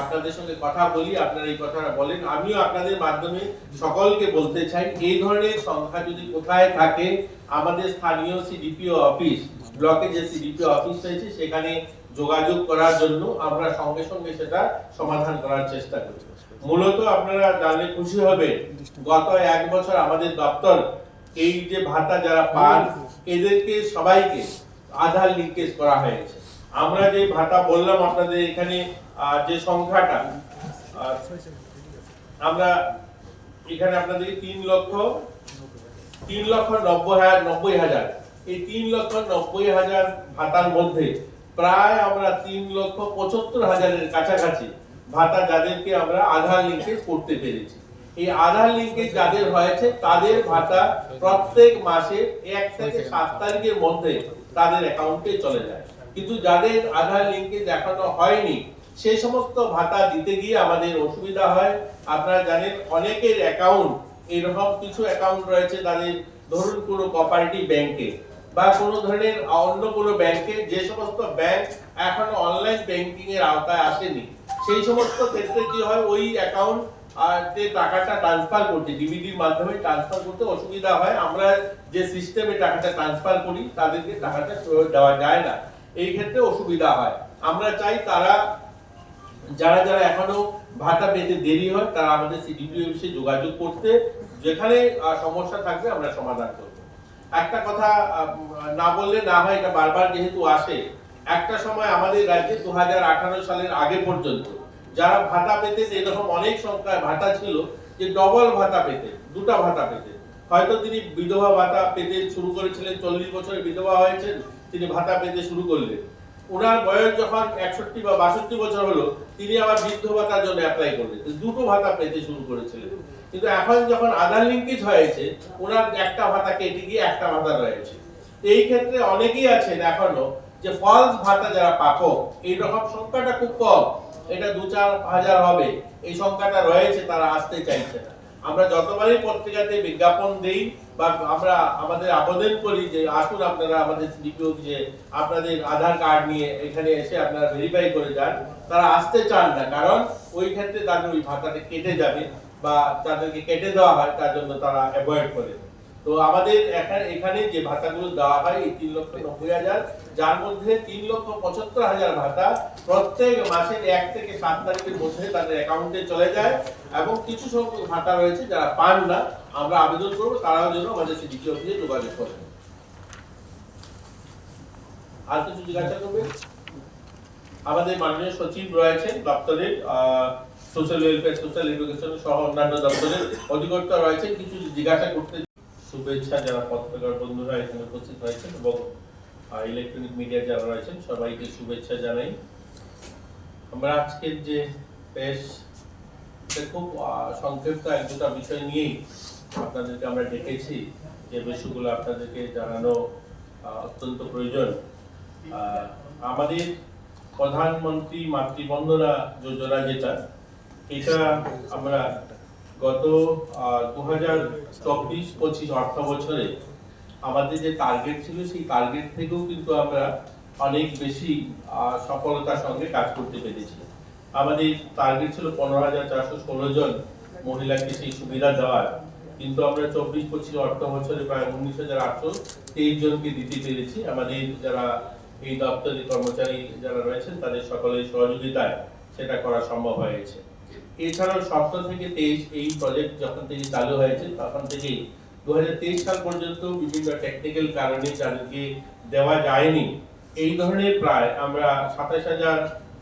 আপনাদের সঙ্গে কথা বলি, আপনারা এই কথাটা বলেন। আমিও আপনাদের মাধ্যমে সকলকে বলতে চাই, এই ধরনের সংখ্যা যদি কোথায় থাকে, আমাদের স্থানীয় সিডিপিও অফিস ব্লকে যে সিডিপিও অফিস রয়েছে, সেখানে যোগাযোগ করার জন্য আমরা সঙ্গে সঙ্গে সেটা সমাধান করার চেষ্টা করি মূলত আপনারা জানলে খুশি হবে গত এক বছর আমাদের দপ্তর এই যে ভাতা যারা পান, এদেরকে সবাইকে আধার লিঙ্কেজ করা হয়েছে। আমরা যে ভাতা বললাম আপনাদের এখানে যে সংখ্যাটা আমরা এখানে আপনাদেরকে তিন লক্ষ তিন লক্ষ নব্বই হাজার নব্বই হাজার। এই তিন লক্ষ নব্বই হাজার ভাতার মধ্যে প্রায় আমরা তিন লক্ষ পঁচাত্তর হাজারের কাছাকাছি ভাতা যাদেরকে আমরা আধার লিঙ্কেজ করতে পেরেছি। এই আধার লিঙ্কেজ যাদের হয়েছে, তাদের ভাতা প্রত্যেক মাসে এক থেকে সাত তারিখের মধ্যে তাদের অ্যাকাউন্টে চলে যায়। কিন্তু যাদের আধার লিঙ্কে দেখানো হয়নি, সেই সমস্ত ভাতা দিতে গিয়ে আমাদের অসুবিধা হয়। আপনারা জানেন, অনেকের অ্যাকাউন্ট এরকম কিছু অ্যাকাউন্ট রয়েছে তাদের, ধরুন কোনো কোঅপারেটিভ ব্যাংকে বা কোনো ধরনের অন্য কোনো ব্যাংকে যে সমস্ত ব্যাংক এখনও অনলাইন ব্যাংকিং এর আওতায় আসেনি, সেই সমস্ত ক্ষেত্রে কি হয়, ওই অ্যাকাউন্ট টাকাটা ট্রান্সফার করতে ডিবিডির মাধ্যমে ট্রান্সফার করতে অসুবিধা হয়। আমরা যে সিস্টেমে টাকাটা ট্রান্সফার করি, তাদেরকে টাকাটা দেওয়া যায় না। এই ক্ষেত্রে অসুবিধা হয়। আমরা চাই তারা, যারা যারা এখনও ভাতা পেতে দেরি হয়, তারা আমাদের সিডিপি অফিসে যোগাযোগ করতে, যেখানে সমস্যা থাকবে আমরা সমাধান করব। একটা কথা না বললে না হয়, এটা বারবার যেহেতু আসে, একটা সময় আমাদের রাজ্যে দু হাজার আঠারো সালের আগে পর্যন্ত যারা ভাতা পেতেন এরকম অনেক সংখ্যায় ভাতা ছিল যে ডবল ভাতা পেতেন দুটা ভাতা পেতেন হয়তো তিনি বিধবা ভাতা পেতে শুরু করেছিলেন, চল্লিশ বছরে বিধবা হয়েছেন, তিনি ভাতা পেতে শুরু করলেন। ওনার বয়স যখন একষট্টি বা বাষট্টি বছর হলো, তিনি আবার বৃদ্ধ ভাতার জন্য অ্যাপ্লাই করলেন। দুটো ভাতা পেতে শুরু করেছিলেন। কিন্তু এখন যখন আধার লিঙ্কেজ হয়েছে, ওনার একটা ভাতা কেটে গিয়ে একটা ভাতা রয়েছে। এই ক্ষেত্রে অনেকেই আছেন এখনও যে ফলস ভাতা যারা পাকো এই রকম সংখ্যাটা খুব কম। এটা দু চার হাজার হবে। এই সংখ্যাটা রয়েছে, তারা আসতে চাইছে না। আমরা যতবারই পত্রিকাতে বিজ্ঞাপন দেই বা আমরা আমাদের আবেদন করি যে আসুন আপনারা আমাদের অফিসে আপনাদের আধার কার্ড নিয়ে এখানে এসে আপনারা ভেরিফাই করে যান, তারা আসতে চান না। কারণ ওই ক্ষেত্রে তাদের ওই ভাতাটা কেটে যাবে বা তাদেরকে কেটে দেওয়া হয়, তার জন্য তারা অ্যাভয়েড করে। তো আমাদের এখানে এখানে যে ভাতাগুলো দেওয়া হয় এই তিন লক্ষ নব্বই হাজার যার মধ্যে তিন লক্ষ পঁচাত্তর হাজার ভাতা প্রত্যেক মাসের এক থেকে সাত তারিখের মধ্যে তাদের অ্যাকাউন্টে চলে যায় এবং কিছু সংখ্যক ভাতা রয়েছে যারা পান না, আমরা আবেদন করব, তারাও যেন আমাদের সিডিপি অফিসে যোগাযোগ করে আর কিছু জিজ্ঞাসা আমাদের মাননীয় সচিব রয়েছেন, দপ্তরের সোশ্যাল ওয়েলফেয়ার সোশ্যাল এডুকেশন সহ অন্যান্য দপ্তরের অধিকর্তা রয়েছেন। কিছু জিজ্ঞাসা করতে শুভেচ্ছা যারা পত্রিকার বন্ধুরা এখানে উপস্থিত হয়েছেন এবং ইলেকট্রনিক মিডিয়া যারা রয়েছেন, সবাইকে শুভেচ্ছা জানাই। আমরা আজকের যে বেশ খুব সংক্ষিপ্ত এক দুটা বিষয় নিয়েই আপনাদেরকে আমরা ডেকেছি। যে বিষয়গুলো আপনাদেরকে জানানো অত্যন্ত প্রয়োজন। আমাদের প্রধানমন্ত্রী মাতৃবন্দনা যোজনা যেটা, এটা আমরা গত দু হাজার চব্বিশ পঁচিশ অর্থ বছরে আমাদের যে টার্গেট ছিল, সেই টার্গেট থেকেও কিন্তু আমরা অনেক বেশি সফলতার সঙ্গে কাজ করতে পেরেছি। আমাদের টার্গেট ছিল পনেরো হাজার চারশো ষোলো জন মহিলাকে সেই সুবিধা দেওয়ার। কিন্তু আমরা চব্বিশ, পঁচিশ অর্থ বছরে প্রায় উনিশ হাজার আটশো তেইশ জনকে দিতে পেরেছি। আমাদের যারা এই দপ্তরের কর্মচারী যারা রয়েছেন, তাদের সকলের সহযোগিতায় সেটা করা সম্ভব হয়েছে। এছাড়াও সপ্তাহ থেকে তেইশ এই প্রজেক্ট যখন থেকে চালু হয়েছে, তখন থেকেই দু সাল পর্যন্ত বিভিন্ন টেকনিক্যাল কারণে যাদেরকে দেওয়া যায়নি। এই ধরনের প্রায় আমরা সাতাশ হাজার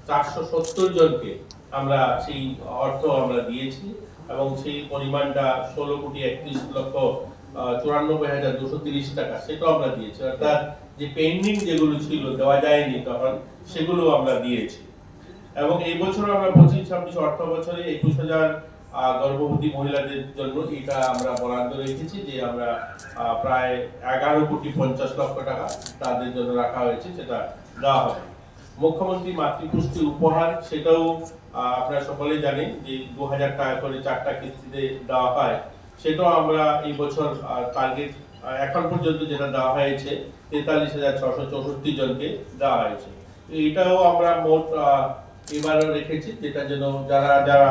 চারশো জনকে আমরা সেই অর্থ আমরা দিয়েছি এবং সেই পরিমাণটা ষোলো কোটি একত্রিশ লক্ষ চুরানব্বই হাজার দুশো তিরিশ টাকা সেটাও আমরা দিয়েছি। অর্থাৎ যে পেন্ডিং যেগুলো ছিল দেওয়া যায়নি তখন সেগুলো আমরা দিয়েছি। এবং এই বছর আমরা পঁচিশ, ছাব্বিশ অর্থ বছরে একুশ হাজার গর্ভবতী মহিলাদের জন্য এটা আমরা বরাদ্দ রেখেছি যে আমরা প্রায় এগারো কোটি পঞ্চাশ লক্ষ টাকা তাদের জন্য রাখা হয়েছে, সেটা দেওয়া হবে। মুখ্যমন্ত্রী মাতৃপুষ্টি উপহার, সেটাও আপনারা সকলেই জানেন যে দু হাজার টাকা করে চারটা কিস্তিতে দেওয়া হয়। সেটাও আমরা এই বছর টার্গেট এখন পর্যন্ত যেটা দেওয়া হয়েছে, তেতাল্লিশ হাজার ছশো চৌষট্টি জনকে দেওয়া হয়েছে। এটাও আমরা মোট এবারও রেখেছি, যেটা যেন যারা যারা